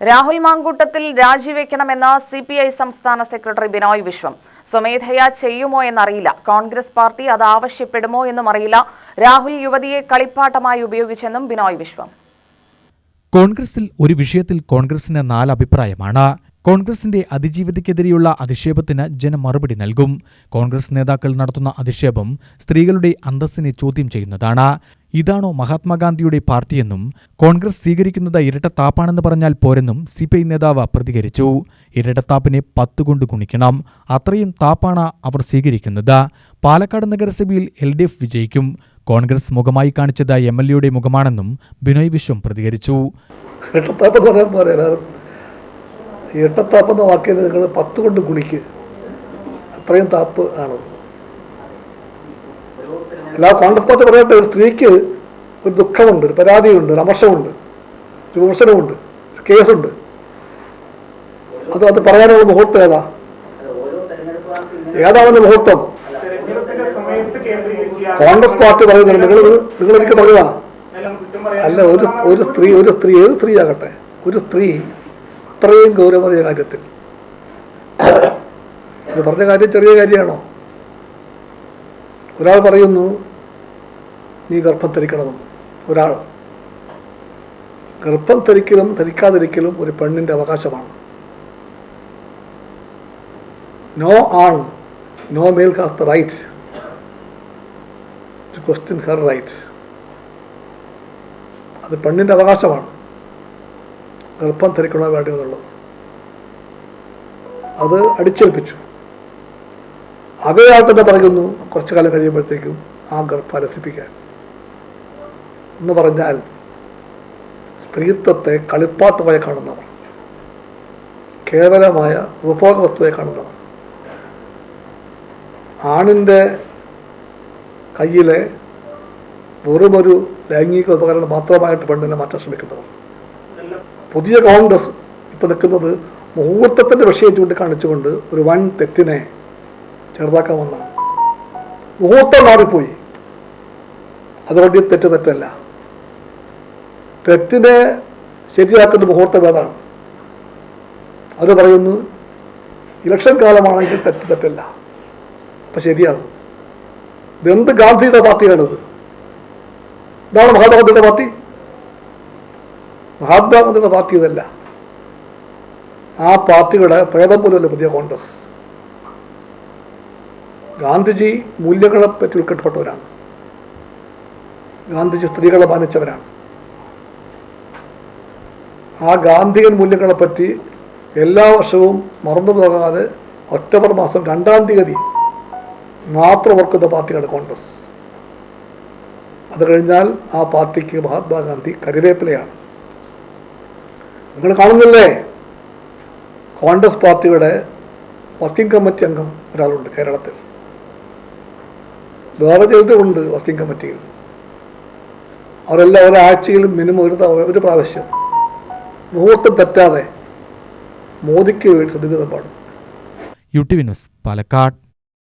രാഹുൽ മാങ്കൂട്ടത്തിൽ രാജിവെക്കണമെന്ന് C P I സംസ്ഥാന secretary Binoy Viswam. സ്വമേധയാ ചെയ്യുമോ എന്നറിയില്ല. കോൺഗ്രസ് പാർട്ടി അത് ആവശ്യപ്പെടുമോ എന്നും അറിയില്ല. രാഹുൽ യുവതിയെ കളിപ്പാട്ടമായി ഉപയോഗിച്ചെന്നും ബിനോയ് വിശ്വം. കോൺഗ്രസിൽ ഒരു വിഷയത്തിൽ കോൺഗ്രസിന് നാല് അഭിപ്രായമാണ് കോൺഗ്രസിന്റെ അതിജീവിതയ്ക്കെതിരെയുള്ള അധിക്ഷേപത്തിന് ജനം മറുപടി നൽകും. കോൺഗ്രസ് നേതാക്കൾ നടത്തുന്ന അധിക്ഷേപം സ്ത്രീകളുടെ അന്തസ്സിനെ ചോദ്യം ചെയ്യുന്നതാണ്. ഇതാണോ മഹാത്മാഗാന്ധിയുടെ പാർട്ടിയെന്നും കോൺഗ്രസ് സ്വീകരിക്കുന്നത് ഇരട്ടത്താപ്പാണെന്ന് പറഞ്ഞാൽ പോരെന്നും സിപിഐ നേതാവ് പ്രതികരിച്ചു. ഇരട്ടത്താപ്പിനെ പത്തുകൊണ്ട് ഗുണിക്കണം. അത്രയും താപ്പാണ് അവർ സ്വീകരിക്കുന്നത്. പാലക്കാട് നഗരസഭയിൽ എൽ ഡി എഫ് വിജയിക്കും. കോൺഗ്രസ് മുഖമായി കാണിച്ചത് എം എൽ എയുടെ മുഖമാണെന്നും ബിനോയ് വിശ്വം പ്രതികരിച്ചു. ഇരട്ടത്താപ്പ് എന്ന വാക്കിനെ നിങ്ങൾ പത്ത് കൊണ്ട് ഗുണിക്ക്. അത്രയും താപ്പ് ആണ് എല്ലാ കോൺഗ്രസ് പാർട്ടി പറയട്ടെ ഒരു സ്ത്രീക്ക് ഒരു ദുഃഖമുണ്ട് ഒരു പരാതിയുണ്ട് ഒരു അമർഷമുണ്ട് ഒരു വിമർശനമുണ്ട് ഒരു കേസുണ്ട്. അത് അത് പറയാനുള്ള മുഹൂർത്തം ഏതാ? ഏതാണെന്ന് മുഹൂർത്തം? കോൺഗ്രസ് പാർട്ടി പറയുന്നത് നിങ്ങൾ നിങ്ങൾ എനിക്ക് പറയുക. അല്ല ഒരു ഒരു സ്ത്രീ ഒരു സ്ത്രീ ഏത് സ്ത്രീ ആകട്ടെ? ഒരു സ്ത്രീ ഇത്രയും ഗൗരവമായ കാര്യത്തിൽ. പറഞ്ഞ കാര്യം ചെറിയ കാര്യമാണോ? ഒരാൾ പറയുന്നു നീ ഗർഭം ധരിക്കണമെന്ന്. ഒരാൾ. ഗർഭം ധരിക്കലും ധരിക്കാതിരിക്കലും ഒരു പെണ്ണിന്റെ അവകാശമാണ്. നോ ആൺ no male has the right to question her right അത് പെണ്ണിന്റെ അവകാശമാണ്. ഗർഭം ധരിക്കണോ വേണ്ടതെന്നുള്ളത് അത് അടിച്ചേൽപ്പിച്ചു. അതേയാൾ തന്നെ പറയുന്നു? കുറച്ചു കാലം കഴിയുമ്പോഴത്തേക്കും ആ ഗർഭ രസിപ്പിക്കാൻ എന്ന് പറഞ്ഞാൽ സ്ത്രീത്വത്തെ കളിപ്പാട്ടമായി കാണുന്നവർ കേവലമായ ഉപഭോഗ വസ്തുവായി കാണുന്നവർ ആണിന്റെ കയ്യിലെ വെറുമൊരു ലൈംഗിക ഉപകരണം മാത്രമായിട്ട് പെണ്ണിനെ മാറ്റാൻ ശ്രമിക്കുന്നവർ. പുതിയ കോൺഗ്രസ് ഇപ്പം നിൽക്കുന്നത് മുഹൂർത്തത്തിന്റെ വിഷയം ചൂണ്ടിക്കാണിച്ചുകൊണ്ട് ഒരു വൺ തെറ്റിനെ ചെറുതാക്കാൻ വന്ന ഊട്ടം മാറിപ്പോയി. അതുകൊണ്ട് ഈ തെറ്റ് തെറ്റല്ല. തെറ്റിനെ ശരിയാക്കുന്ന മുഹൂർത്തം ഏതാണ്? അവർ പറയുന്നു ഇലക്ഷൻ കാലമാണെങ്കിൽ തെറ്റ് തെറ്റല്ല. അപ്പൊ ശരിയാകും. ഇതെന്ത് ഗാന്ധിയുടെ പാർട്ടിയാണിത് ഇതാണ് മഹാത്മാഗാന്ധിയുടെ പാർട്ടി? മഹാത്മാഗാന്ധിയുടെ പാർട്ടി ഇതല്ല. ആ പാർട്ടിയുടെ പ്രേതം പോലെയല്ല പുതിയ കോൺഗ്രസ്. ഗാന്ധിജി മൂല്യങ്ങളെ പറ്റി ഉൾക്കെട്ടപ്പെട്ടവരാണ്. ഗാന്ധിജി സ്ത്രീകളെ മാനിച്ചവരാണ്. ആ ഗാന്ധിയൻ മൂല്യങ്ങളെ പറ്റി എല്ലാ വർഷവും മറന്നു പോകാതെ ഒക്ടോബർ മാസം രണ്ടാം തീയതി മാത്രം ഓർക്കുന്ന പാർട്ടിയാണ് കോൺഗ്രസ്. അത് കഴിഞ്ഞാൽ ആ പാർട്ടിക്ക് മഹാത്മാഗാന്ധി കരിവേപ്പിലയാണ്. നിങ്ങൾ കാണുന്നില്ലേ? കോൺഗ്രസ് പാർട്ടിയുടെ വർക്കിംഗ് കമ്മിറ്റി അംഗം ഒരാളുണ്ട് കേരളത്തിൽ. വേറെ ചിലരുണ്ട് വർക്കിംഗ് കമ്മിറ്റിയിൽ. അവരെല്ലാം ഒരാഴ്ചയിലും മിനിമം ഒരു ഒരു പ്രാവശ്യം മുഹൂർത്തം തെറ്റാതെ മോദിക്ക് വേണ്ടി ശ്രദ്ധിക്കുന്ന പാടും. U T V news Palakkad.